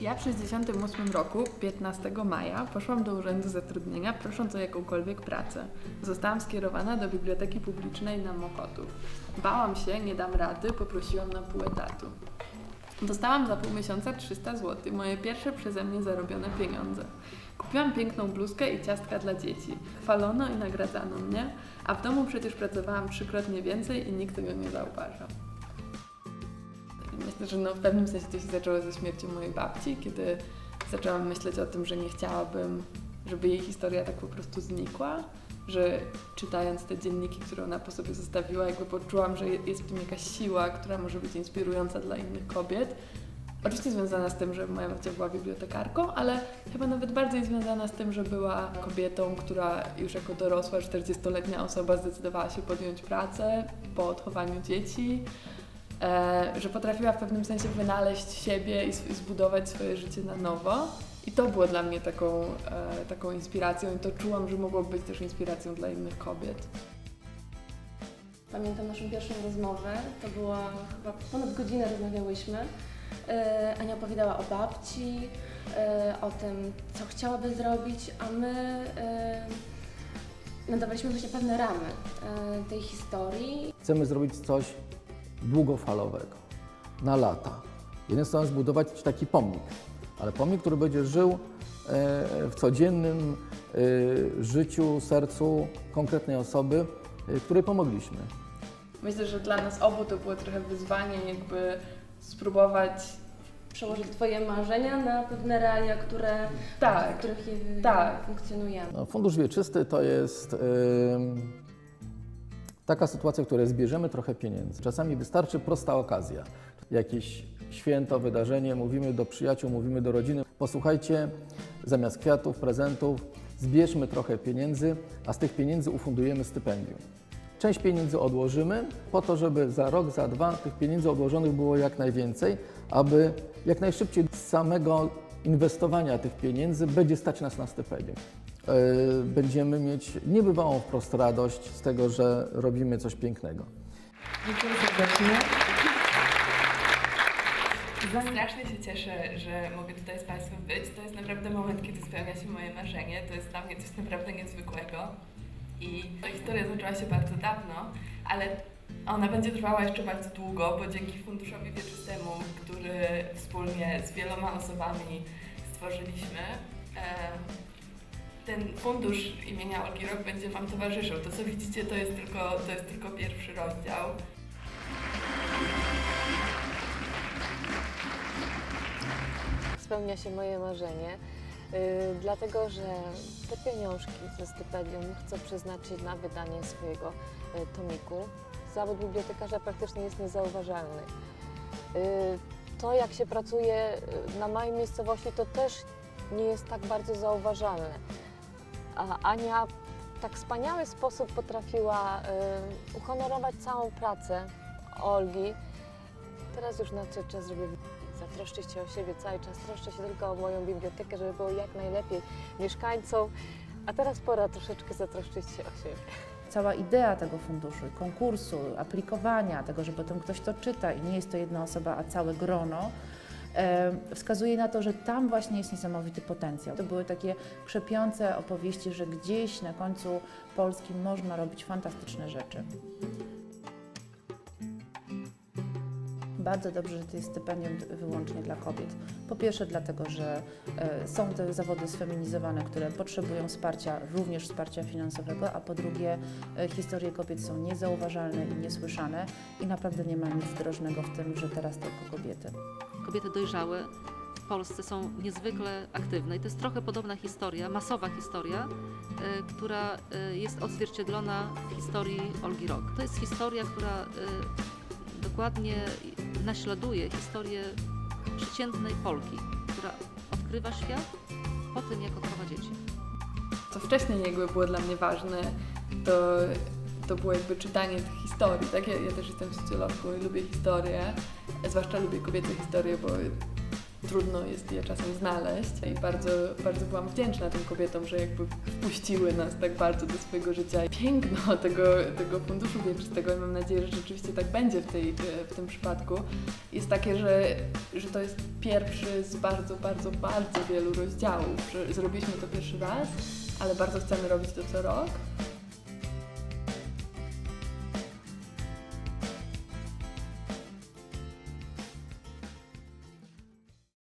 Ja w 68 roku, 15 maja, poszłam do Urzędu Zatrudnienia prosząc o jakąkolwiek pracę. Zostałam skierowana do Biblioteki Publicznej na Mokotów. Bałam się, nie dam rady, poprosiłam na pół etatu. Dostałam za pół miesiąca 300 zł, moje pierwsze przeze mnie zarobione pieniądze. Kupiłam piękną bluzkę i ciastka dla dzieci. Chwalono i nagradzano mnie, a w domu przecież pracowałam trzykrotnie więcej i nikt tego nie zauważał. Że no w pewnym sensie to się zaczęło ze śmiercią mojej babci, kiedy zaczęłam myśleć o tym, że nie chciałabym, żeby jej historia tak po prostu znikła, że czytając te dzienniki, które ona po sobie zostawiła, jakby poczułam, że je- jest w tym jakaś siła, która może być inspirująca dla innych kobiet. Oczywiście związana z tym, że moja babcia była bibliotekarką, ale chyba nawet bardziej związana z tym, że była kobietą, która już jako dorosła, 40-letnia osoba zdecydowała się podjąć pracę po odchowaniu dzieci, że potrafiła w pewnym sensie wynaleźć siebie i, zbudować swoje życie na nowo. I to było dla mnie taką, e, taką inspiracją i to czułam, że mogło być też inspiracją dla innych kobiet. Pamiętam naszą pierwszą rozmowę, to była chyba ponad godzinę rozmawiałyśmy. E, Ania opowiadała o babci, e, o tym, co chciałaby zrobić, a my e, nadawaliśmy właśnie pewne ramy e, tej historii. Chcemy zrobić coś długofalowego, na lata. Jednym słowem zbudować taki pomnik, ale pomnik, który będzie żył e, w codziennym e, życiu, sercu konkretnej osoby, e, której pomogliśmy. Myślę, że dla nas obu to było trochę wyzwanie, jakby spróbować Przełożyć Twoje marzenia na pewne realia, które, w tak, których je, tak. funkcjonujemy. No, Fundusz Wieczysty to jest taka sytuacja, w której zbierzemy trochę pieniędzy. Czasami wystarczy prosta okazja. Jakieś święto, wydarzenie, mówimy do przyjaciół, mówimy do rodziny. Posłuchajcie, zamiast kwiatów, prezentów, zbierzmy trochę pieniędzy, a z tych pieniędzy ufundujemy stypendium. Część pieniędzy odłożymy po to, żeby za rok, za dwa tych pieniędzy odłożonych było jak najwięcej, aby jak najszybciej z samego inwestowania tych pieniędzy będzie stać nas na stypendium. Yy, Będziemy mieć niebywałą wprost radość z tego, że robimy coś pięknego. Dziękuję serdecznie. Strasznie się cieszę, że mogę tutaj z Państwem być. To jest naprawdę moment, kiedy spełnia się moje marzenie. To jest dla mnie coś naprawdę niezwykłego. I ta historia zaczęła się bardzo dawno, ale ona będzie trwała jeszcze bardzo długo, bo dzięki Funduszowi Wieczystemu, który wspólnie z wieloma osobami stworzyliśmy, e, ten fundusz imienia Olgi Rok będzie Wam towarzyszył. To, co widzicie, to jest tylko, to jest tylko pierwszy rozdział. spełnia się moje marzenie, yy, dlatego że te pieniążki ze stypendium chcę przeznaczyć na wydanie swojego yy, tomiku. Zawód bibliotekarza praktycznie jest niezauważalny. Yy, to, jak się pracuje yy, na małej miejscowości, to też nie jest tak bardzo zauważalne. Ania w tak wspaniały sposób potrafiła yy, uhonorować całą pracę Olgi. Teraz już nadszedł czas, żeby zatroszczyć się o siebie cały czas, troszczę się tylko o moją bibliotekę, żeby było jak najlepiej mieszkańcom, a teraz pora troszeczkę zatroszczyć się o siebie. Cała idea tego funduszu, konkursu, aplikowania, tego, że potem ktoś to czyta i nie jest to jedna osoba, a całe grono, wskazuje na to, że tam właśnie jest niesamowity potencjał. To były takie krzepiące opowieści, że gdzieś na końcu Polski można robić fantastyczne rzeczy. Bardzo dobrze, że to jest stypendium wyłącznie dla kobiet. Po pierwsze dlatego, że e, są te zawody sfeminizowane, które potrzebują wsparcia, również wsparcia finansowego, a po drugie e, historie kobiet są niezauważalne i niesłyszane i naprawdę nie ma nic drożnego w tym, że teraz tylko kobiety. Kobiety dojrzałe w Polsce są niezwykle aktywne. I to jest trochę podobna historia, masowa historia, y, która y, jest odzwierciedlona w historii Olgi Rok. To jest historia, która y, dokładnie naśladuje historię przeciętnej Polki, która odkrywa świat po tym, jak odchowa dzieci. co wcześniej jakby było dla mnie ważne, to, to było jakby czytanie tych historii. Tak? Ja, ja też jestem socjologką i lubię historię, zwłaszcza lubię kobiece historie, bo trudno jest je czasem znaleźć i bardzo, bardzo byłam wdzięczna tym kobietom, że jakby wpuściły nas tak bardzo do swojego życia. Piękno tego, tego funduszu wieczystego i mam nadzieję, że rzeczywiście tak będzie w, tej, w tym przypadku, jest takie, że, że to jest pierwszy z bardzo, bardzo, bardzo wielu rozdziałów, zrobiliśmy to pierwszy raz, ale bardzo chcemy robić to co rok